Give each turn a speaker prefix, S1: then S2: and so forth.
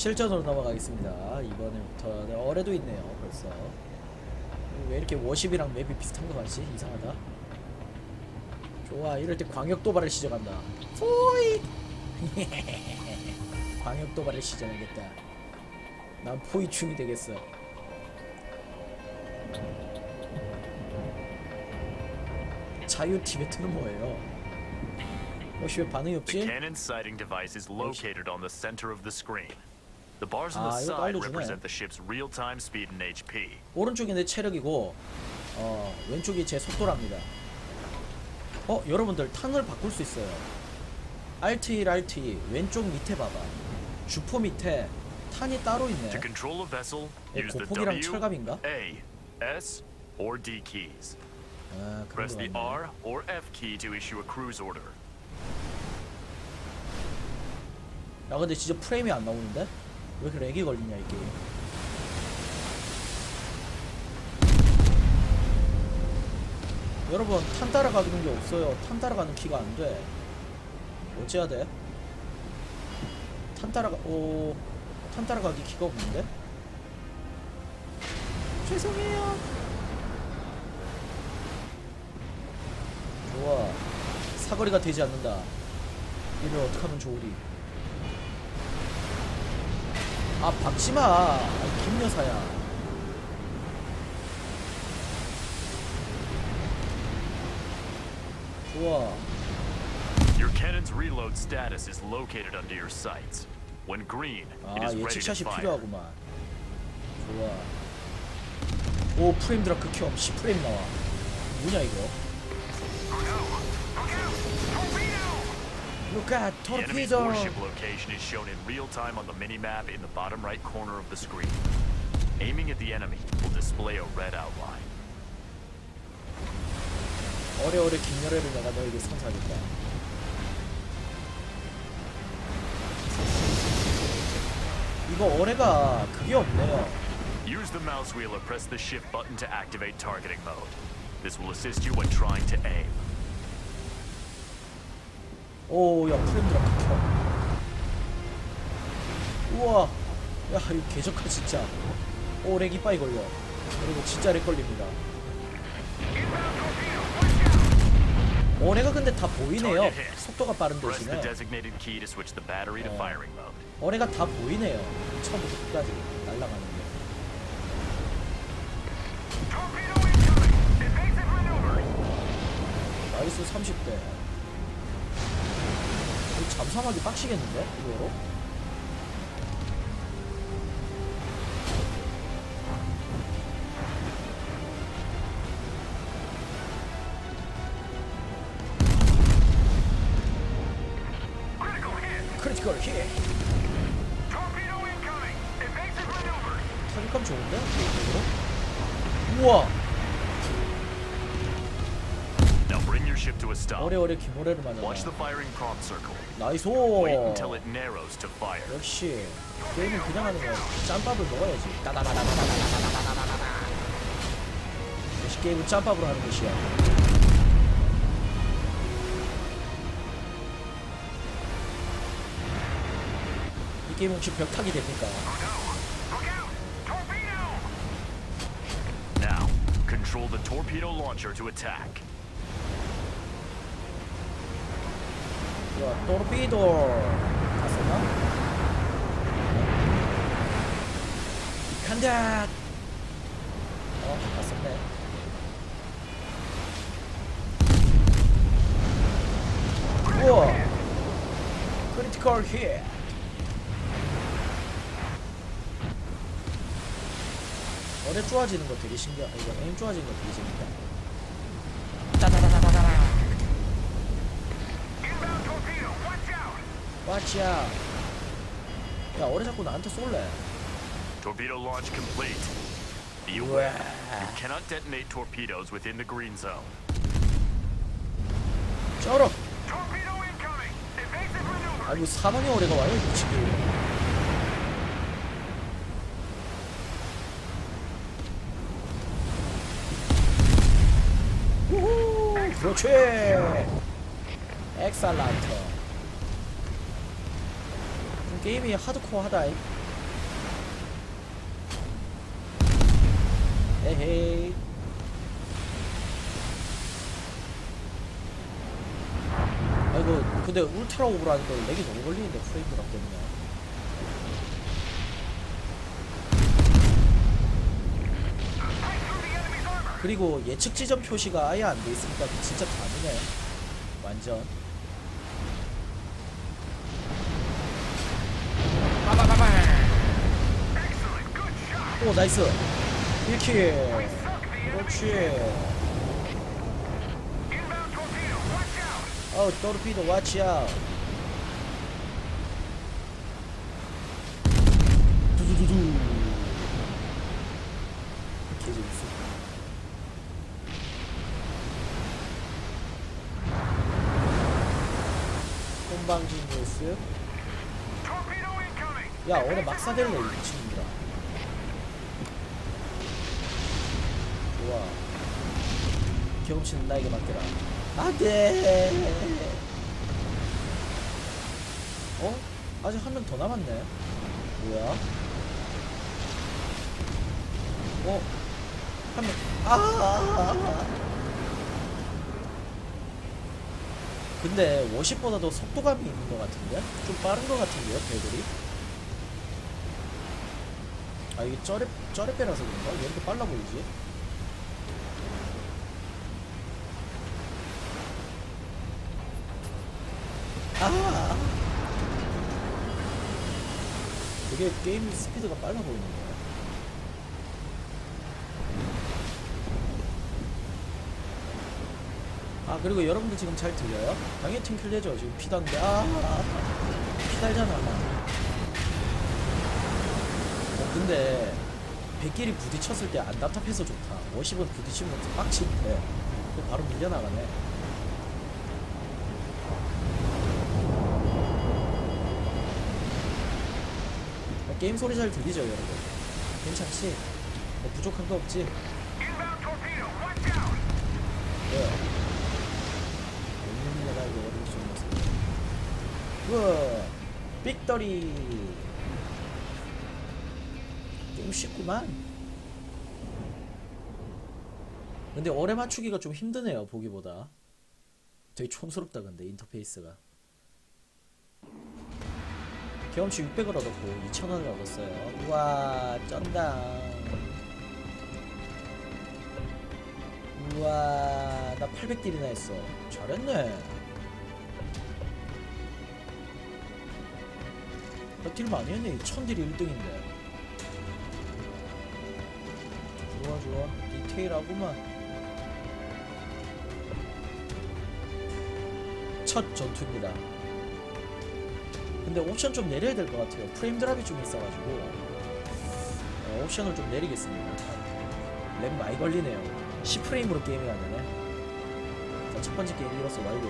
S1: 실전으로 넘어가겠습니다. 이번에부터 네, 어뢰도 있네요. 벌써 왜 이렇게 워십이랑 맵이 비슷한 거 같지? 이상하다. 좋아, 이럴 때 광역 도발을 시전한다. 포이! 광역 도발을 시전하겠다. 난 포이충이 되겠어. 자유 티베트는 뭐예요? 혹시 왜 반응이
S2: The
S1: 없지?
S2: cannon sighting device is located on the center of the screen. The bars on the
S1: 아, 이거
S2: side
S1: 알려주네.
S2: represent the ship's real-time speed and HP.
S1: 오른쪽이 내 체력이고 어, 왼쪽이 제 속도랍니다. 어, 여러분들 탄을 바꿀 수 있어요. Alt1, Alt2 왼쪽 밑에 봐봐. 주포 밑에 탄이 따로 있네.
S2: To control a vessel,
S1: 예,
S2: use the
S1: 고폭이랑
S2: W,
S1: 철갑인가?
S2: A, S, or D keys.
S1: 아, 그런
S2: Press
S1: 거
S2: the
S1: 같네.
S2: R or F key to issue a cruise order.
S1: 야, 근데 진짜 프레임이 안 나오는데? 왜 이렇게 렉이 걸리냐, 이 게임. 여러분, 탄 따라가는 게 없어요. 탄 따라가는 키가 안 돼. 어찌해야 돼? 탄 따라가, 오, 탄 따라가기 키가 없는데? 죄송해요. 좋아. 사거리가 되지 않는다. 이를 어떻게 하면 좋으리? 아 박지마 아, 김여사야 좋아
S2: Your cannon's reload status is located under your sights. When green, it
S1: 아
S2: is ready to
S1: 예측샷이
S2: fire.
S1: 필요하구만 좋아 오 프레임 드랍 극혐 10프레임 나와 뭐냐 이거 Look at
S2: The enemy's
S1: torpedo
S2: warship location is shown in real time on the mini-map in the bottom right corner of the screen. Aiming at the enemy will display a red outline.
S1: 어레어레 김열애를 내가 너에게 선사하겠다 이거 어레가 그게 없네요
S2: Use the mouse wheel or press the shift button to activate targeting mode. This will assist you when trying to aim.
S1: 오야 드랍 극혐 우와. 야 이거 개적하 진짜. 오 렉이 빠이 걸려. 그리고 진짜 렉 걸립니다. 어레가 근데 다 보이네요. 속도가 빠른 대신에
S2: mode.
S1: 어레가 다 보이네요. 처음부터 끝까지 날아가는 게 나이스 30대. 이거 잠수함하기 빡시겠는데? 이거로? 크리티컬 좋은데? 우와
S2: ship to a stop.
S1: 어레어레 기모레를 맞아
S2: Watch the firing prompt circle.
S1: 나이스
S2: Wait until it narrows to fire.
S1: 역시 게임은 그냥 하는 거야 짬밥을 먹어야지 따다다다다다다다다다다다 역시 게임은 짬밥으로 하는 것이야 이 게임 혹시 벽타기 됩니까?
S2: Now, control the torpedo launcher to attack.
S1: 토르피도 다 썼나? 간다 어? 다 썼네 우와 크리티컬 힛 어뢰 좋아지는 거 되게 신기하 이거 에임 좋아지는 거 되게 따다다다다다 와치야 야 어뢰 자꾸 나한테 쏠래
S2: Torpedo launch complete. Be aware, you cannot detonate torpedoes within the green zone.
S1: 쩔어 아이고 사방에 어뢰가 와요 미치기 우후 그렇지 엑살란트 좀 게임이 하드코어하다잉 에헤이. 아이고 근데 울트라 오브라니까 렉이 너무 걸리는데 프레임도 때문에 그리고 예측 지점 표시가 아예 안 돼 있으니까 진짜 다르네. 완전. 오 나이스. 1킬. 그렇지. 어우 토르피도 왓치아웃. 두두두두. 홈방진 뉴스. 야 오늘 이 미친놈들아 좋아 경험치는 나에게 맡겨라 안돼 어? 아직 한 명 더 남았네 뭐야? 어? 한 명, 아! 근데 워십보다도 속도감이 있는 것 같은데? 좀 빠른 것 같은데요, 배들이? 아, 이게 쩌레, 쩌레빼라서 그런가? 왜 이렇게 빨라 보이지? 아! 되게 게임 스피드가 빨라 보이는데. 아 그리고 여러분들 지금 잘 들려요? 당연히 팅클되죠 지금 피단데 아 피달잖아 어, 근데 백길이 부딪혔을 때 안 답답해서 좋다 50은 부딪히면 빡치는데 또 바로 밀려나가네 게임 소리 잘 들리죠 여러분 괜찮지? 뭐 부족한 거 없지? 네. 내가 이거 어디로 쏘는. 우와, 빅더리. 좀 쉽구만. 근데 오래 맞추기가 좀 힘드네요, 보기보다. 되게 촌스럽다, 근데, 인터페이스가. 경험치 600을 얻었고, 2000원을 얻었어요. 우와, 쩐다. 우와 나 800딜이나 했어. 잘했네. 나딜 많이 했네. 1000딜이 1등인데. 좋아 좋아. 디테일하구만. 첫 전투입니다 근데 옵션 좀 내려야 될 것 같아요. 프레임 드랍이 좀 있어가지고. 어, 옵션을 좀 내리겠습니다. 렉 많이 걸리네요. 10프레임으로 게임이 안 되네. 자, 첫 번째 게임 이로써 완료